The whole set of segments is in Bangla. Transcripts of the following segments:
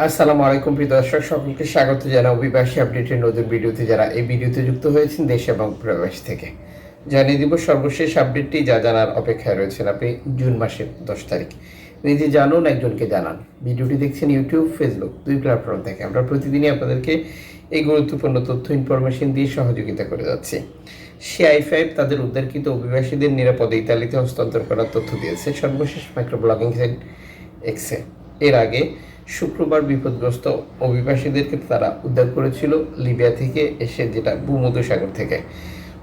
আসসালামু আলাইকুম প্রিয় দর্শক, সকলকে স্বাগত জানাই অভিবাসী আপডেটের নতুন ভিডিওতে। যারা এই ভিডিওতে যুক্ত হয়েছেন দেশ এবং প্রবাস থেকে, জানিয়ে দিব সর্বশেষ আপডেটটি, যা জানার অপেক্ষায় রয়েছেন আপনি জুন মাসের দশ তারিখ। নিজে জানুন, একজনকে জানান। ভিডিওটি দেখছেন ইউটিউব, ফেসবুক, দুই প্ল্যাটফর্ম থেকে। আমরা প্রতিদিনই আপনাদেরকে এই গুরুত্বপূর্ণ তথ্য, ইনফরমেশন দিয়ে সহযোগিতা করে যাচ্ছি। সিআই ফাইভ তাদের উদ্ধারকৃত অভিবাসীদের নিরাপদে ইতালিতে হস্তান্তর করার তথ্য দিয়েছে। সর্বশেষ মাইক্রো ব্লগিং এক্সে। এর আগে শুক্রবার বিপদগ্রস্ত অভিবাসীদেরকে তারা উদ্ধার করেছিল লিবিয়া থেকে এসে যেটা ভূমধ্যসাগর থেকে।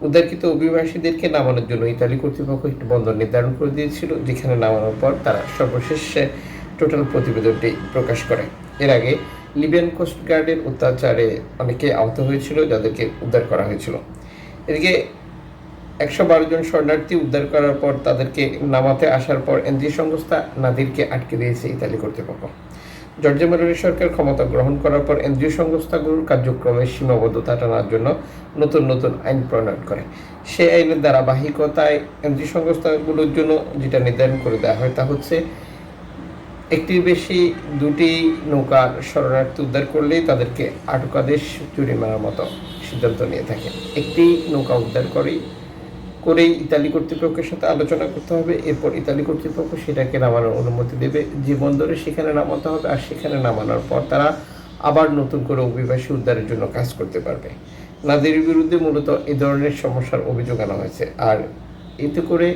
উদ্ধারকৃত অভিবাসীদেরকে নামানোর জন্য ইতালি কর্তৃপক্ষ একটি বন্দর নির্ধারণ করে দিয়েছিল, যেখানে নামানোর পর তারা সর্বশেষ টোটাল প্রতিবেদনটি প্রকাশ করে। এর আগে লিবিয়ান কোস্টগার্ডের অত্যাচারে অনেকে আহত হয়েছিল, যাদেরকে উদ্ধার করা হয়েছিল। এদিকে একশো বারো জন শরণার্থী উদ্ধার করার পর তাদেরকে নামাতে আসার পর এনজিও সংস্থা নাদিরকে আটকে দিয়েছে ইতালি কর্তৃপক্ষ। জর্জে মেলোনি সরকার ক্ষমতা গ্রহণ করার পর এনজিও সংস্থাগুলোর কার্যক্রমের সীমাবদ্ধতা টানার জন্য নতুন নতুন আইন প্রণয়ন করে। সেই আইনের ধারাবাহিকতায় এনজিও সংস্থাগুলোর জন্য যেটা নির্ধারণ করে দেওয়া হয় তা হচ্ছে একটির বেশি দুটি নৌকার শরণার্থী উদ্ধার করলেই তাদেরকে আটকাদেশ জরিমানার মতো সিদ্ধান্ত নিয়ে থাকে। একটি নৌকা উদ্ধার করেই করেই ইতালি কর্তৃপক্ষের সাথে আলোচনা করতে হবে। এরপর ইতালি কর্তৃপক্ষ সেটাকে নামানোর অনুমতি দেবে। যে বন্দরে সেখানে নামাতে হবে আর সেখানে নামানোর পর তারা আবার নতুন করে অভিবাসী উদ্ধারের জন্য কাজ করতে পারবে। নাদের বিরুদ্ধে মূলত এ ধরনের সমস্যার অভিযোগ আনা হয়েছে। আর এতে করে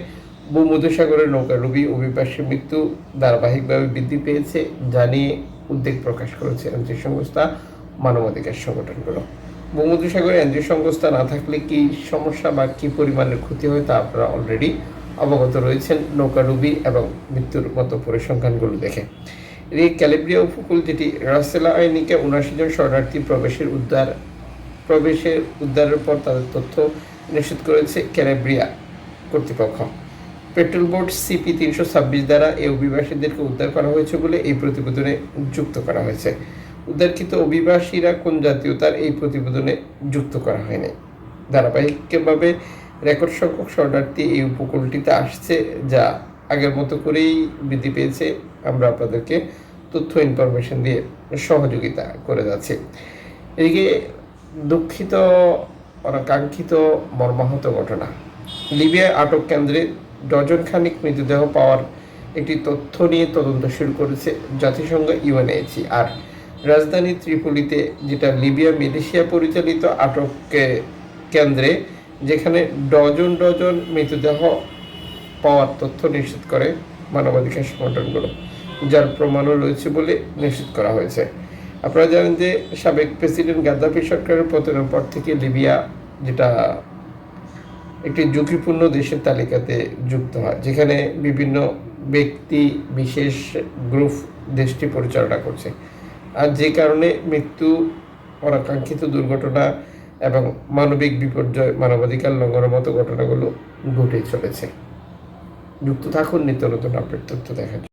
ভূমধ্যসাগরের নৌকা রবি অভিবাসী মৃত্যু ধারাবাহিকভাবে বৃদ্ধি পেয়েছে, যা নিয়ে উদ্বেগ প্রকাশ করেছে এনজিও সংস্থা মানবাধিকার সংগঠনগুলো। ভূমধ্যসাগরে এনজিও সংস্থা না থাকলে কি সমস্যা বা কি পরিমাণের ক্ষতি হয় তা আপনারা অলরেডি অবগত রয়েছেন নৌকা রুবি এবং মৃত্যুর মতো পরিসংখ্যানগুলো দেখে। এদিকে ক্যালিব্রিয়া উপকূল যেটি রাসেলা আইনিকে উনাশি জন শরণার্থী প্রবেশের উদ্ধার, প্রবেশের উদ্ধারের পর তাদের তথ্য নিশ্চিত করেছে ক্যালিব্রিয়া কর্তৃপক্ষ। পেট্রোল বোর্ড সিপি তিনশো ছাব্বিশ দ্বারা এই অভিবাসীদেরকে উদ্ধার করা হয়েছে বলে এই প্রতিবেদনে যুক্ত করা হয়েছে। উদ্ধারকৃত অভিবাসীরা কোন জাতীয়তার এই প্রতিবেদনে যুক্ত করা হয়নি? ধারাবাহিকভাবে রেকর্ড সংখ্যক শরণার্থী এই উপকূলটিতে আসছে, যা আগের মতো করেই বৃদ্ধি পেয়েছে। আমরা আপনাদেরকে তথ্য ইনফরমেশন দিয়ে সহযোগিতা করে যাচ্ছি। এদিকে দুঃখিত, অনাকাঙ্ক্ষিত, মর্মাহত ঘটনা। লিবিয়ায় আটক কেন্দ্রে ডজন খানিক মৃতদেহ পাওয়ার একটি তথ্য নিয়ে তদন্ত শুরু করেছে জাতিসংঘ ইউএনএইচি আর রাজধানী ত্রিপোলিতে, যেটা লিবিয়া মিলিশিয়া পরিচালিত আটককে কেন্দ্রে, যেখানে ডজন ডজন মৃতদেহ পাওয়ার তথ্য নিশ্চিত করে মানবাধিকার সংগঠনগুলো, যার প্রমাণও রয়েছে বলে নিশ্চিত করা হয়েছে। আপনারা জানেন যে সাবেক প্রেসিডেন্ট গাদ্দাফি সরকারের পতনের পর থেকে লিবিয়া, যেটা একটি ঝুঁকিপূর্ণ দেশের তালিকাতে যুক্ত হয়, যেখানে বিভিন্ন ব্যক্তি, বিশেষ গ্রুপ দেশটি পরিচালনা করছে। আর যে কারণে মৃত্যু অনাকাঙ্ক্ষিত দুর্ঘটনা এবং মানবিক বিপর্যয়, মানবাধিকার লঙ্ঘনের মতো ঘটনাগুলো ঘটে চলেছে যুক্ত থাকুন নিত্য নতুন আপডেট তথ্য দেখার।